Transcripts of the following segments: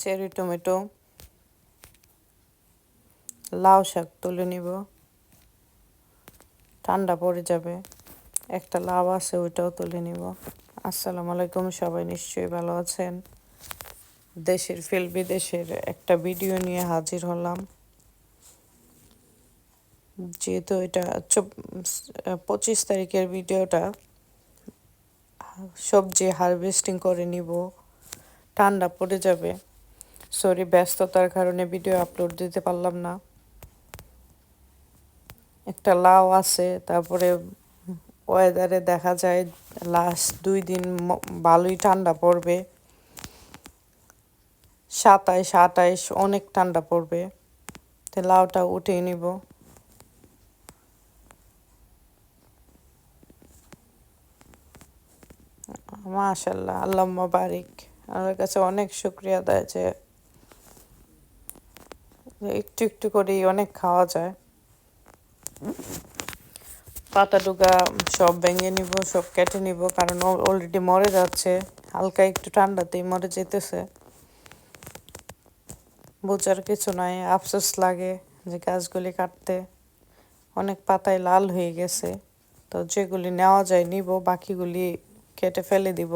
Cherry tomato লাউ শাক তুলে নিব। ঠান্ডা পড়ে যাবে। একটা লাউ আছে, ওইটাও তুলে নিব। আসসালামু আলাইকুম, সবাই নিশ্চয়ই ভালো আছেন? দেশের ফিল বিদেশের একটা ভিডিও নিয়ে হাজির হলাম। যেহেতু এটা পঁচিশ তারিখের ভিডিওটা, সবজি হারভেস্টিং করে নিব। ঠান্ডা পড়ে যাবে। সরি ব্যস্ততার কারণে ভিডিও আপলোড দিতে পারলাম না। একটা লাউ আছে, তারপরে ওয়েদারে দেখা যায় লাস্ট দুই দিন ভালোই ঠান্ডা পড়বে। সাতাইশ আটাইশ অনেক ঠান্ডা পড়বে। তো লাউটা উঠিয়ে নিব। মাশাল্লাহ, আল্লাহ বারিক আমার কাছে অনেক শুক্রিয়া দেয় যে একটু একটু করেই অনেক খাওয়া যায়। পাতা ডুগা সব ভেঙে নিব, সব কেটে নিব, কারণ অলরেডি মরে যাচ্ছে। হালকা একটু ঠান্ডাতেই মরে যেতেছে। বোঝার কিছু নাই, আফসোস লাগে যে গাছগুলি কাটতে। অনেক পাতায় লাল হয়ে গেছে। তো যেগুলি নেওয়া যায় নিব, বাকিগুলি কেটে ফেলে দিব।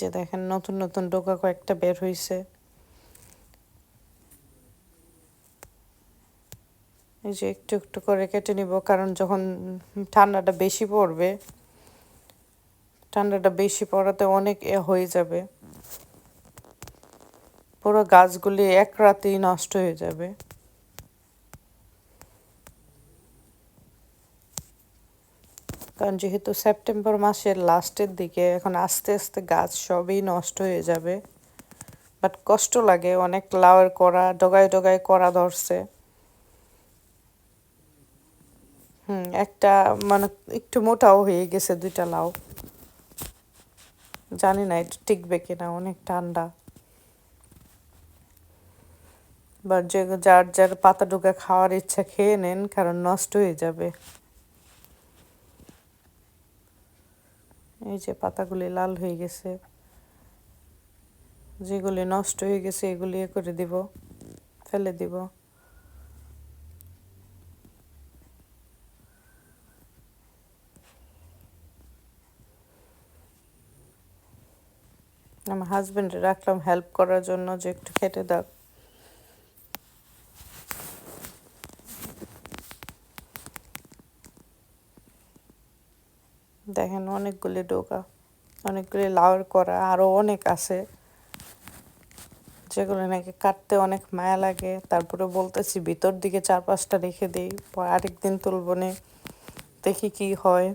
যে দেখেন, নতুন নতুন ডোকা কয়েকটা বের হয়েছে এই যে একটু একটু করে কেটে নিব, কারণ যখন ঠান্ডাটা বেশি পড়বে, ঠান্ডাটা বেশি পড়াতে অনেক এ হয়ে যাবে। পুরো গাছগুলি এক রাতেই নষ্ট হয়ে যাবে। কারণ যেহেতু সেপ্টেম্বর মাসের লাস্টের দিকে এখন আস্তে আস্তে গাছ সবই নষ্ট হয়ে যাবে। বাট কষ্ট লাগে, অনেক লাউয়ের করা, ডগায় ডগায় করা ধরছে। হুম, একটা মানে একটু মোটাও হয়ে গেছে দুইটা লাউ। জানি না একটু টিকবে কিনা, অনেক ঠান্ডা। বা যে যার যার পাতা ডুকা খাওয়ার ইচ্ছা খেয়ে নেন, কারণ নষ্ট হয়ে যাবে। এই যে পাতাগুলি লাল হয়ে গেছে। যেগুলি নষ্ট হয়ে গেছে, এগুলি এ করে দিব, ফেলে দিব। আমার হাজবেন্ডে রাখলাম হেল্প করার জন্য যে একটু খেটে দাও। দেখেন অনেকগুলি ডোকা, অনেকগুলি লাউর করা আরও অনেক আছে। যেগুলো নাকি কাটতে অনেক মায়া লাগে। তারপরে বলতেছি, ভিতর দিকে চার পাঁচটা রেখে দিই, পর আরেকদিন তুলব নে, দেখি কি হয়।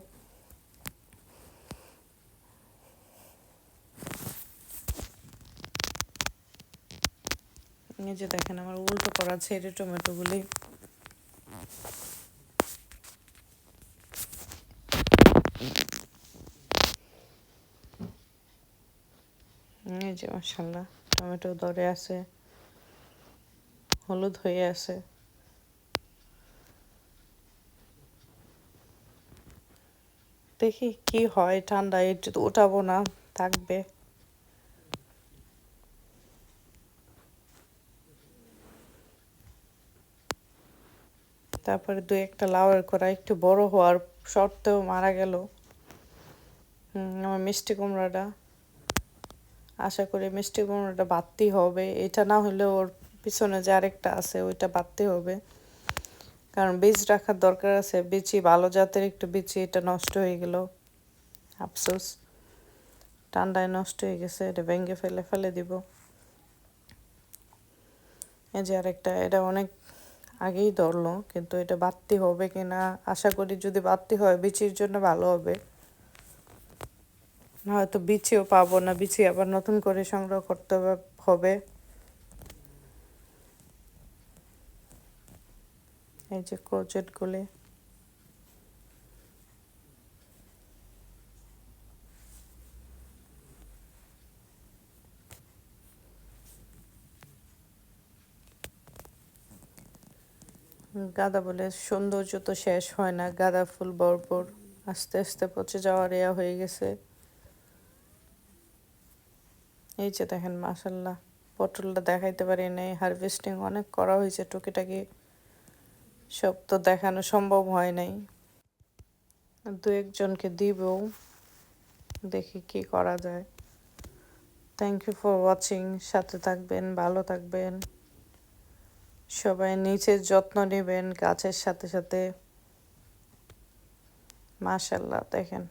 এই যে দেখেন, আমার উল্টো করা ছেড়ে টমেটোগুলি। এই যে মাসাল্লাহ টমেটো ধরে আছে, হলুদ হয়ে আছে। দেখি কি হয়, ঠান্ডা একটু উঠাবো না, থাকবে। তারপরে দু একটা লাউয়ের করা একটু বড় হওয়ার শর্তেও মারা গেল। আমার মিষ্টি কুমড়াটা। আশা করি মিষ্টি কুমড়োটা বাড়তি হবে। এটা না হলে ওর পিছনে যে আরেকটা আছে, ওইটা বাড়তে হবে। কারণ বীজ রাখার দরকার আছে। বিচি ভালো জাতের একটু বিচি, এটা নষ্ট হয়ে গেল। আফসোস। ঠান্ডায় নষ্ট হয়ে গেছে, এটা ভেঙে ফেলে ফেলে দিব। এই যে আরেকটা, এটা অনেক আগেই ধরলো, কিন্তু এটা বাড়তি হবে কিনা? আশা করি যদি বাড়তি হয়, বিচির জন্য ভালো হবে। হয়তো বিচিও পাবো না, বিচি আবার নতুন করে সংগ্রহ করতে হবে এই যে ক্রোচেটগুলি। গাঁদা বলে সৌন্দর্য তো শেষ হয় না, গাঁদা ফুল ভরপুর আস্তে আস্তে পচে যাওয়ার ইয়া হয়ে গেছে। এই যে দেখেন মাসাল্লাহ পটলটা দেখাইতে পারি নাই হারভেস্টিং অনেক করা হয়েছে, টুকিটাকি সব তো দেখানো সম্ভব হয় নাই। দু একজনকে দিবও দেখি কি করা যায়। থ্যাংক ইউ ফর ওয়াচিং সাথে থাকবেন, ভালো থাকবেন। সবাই নিচের যত্ন নেবেন, গাছের সাথে সাথে। মাশাল্লাহ দেখেন।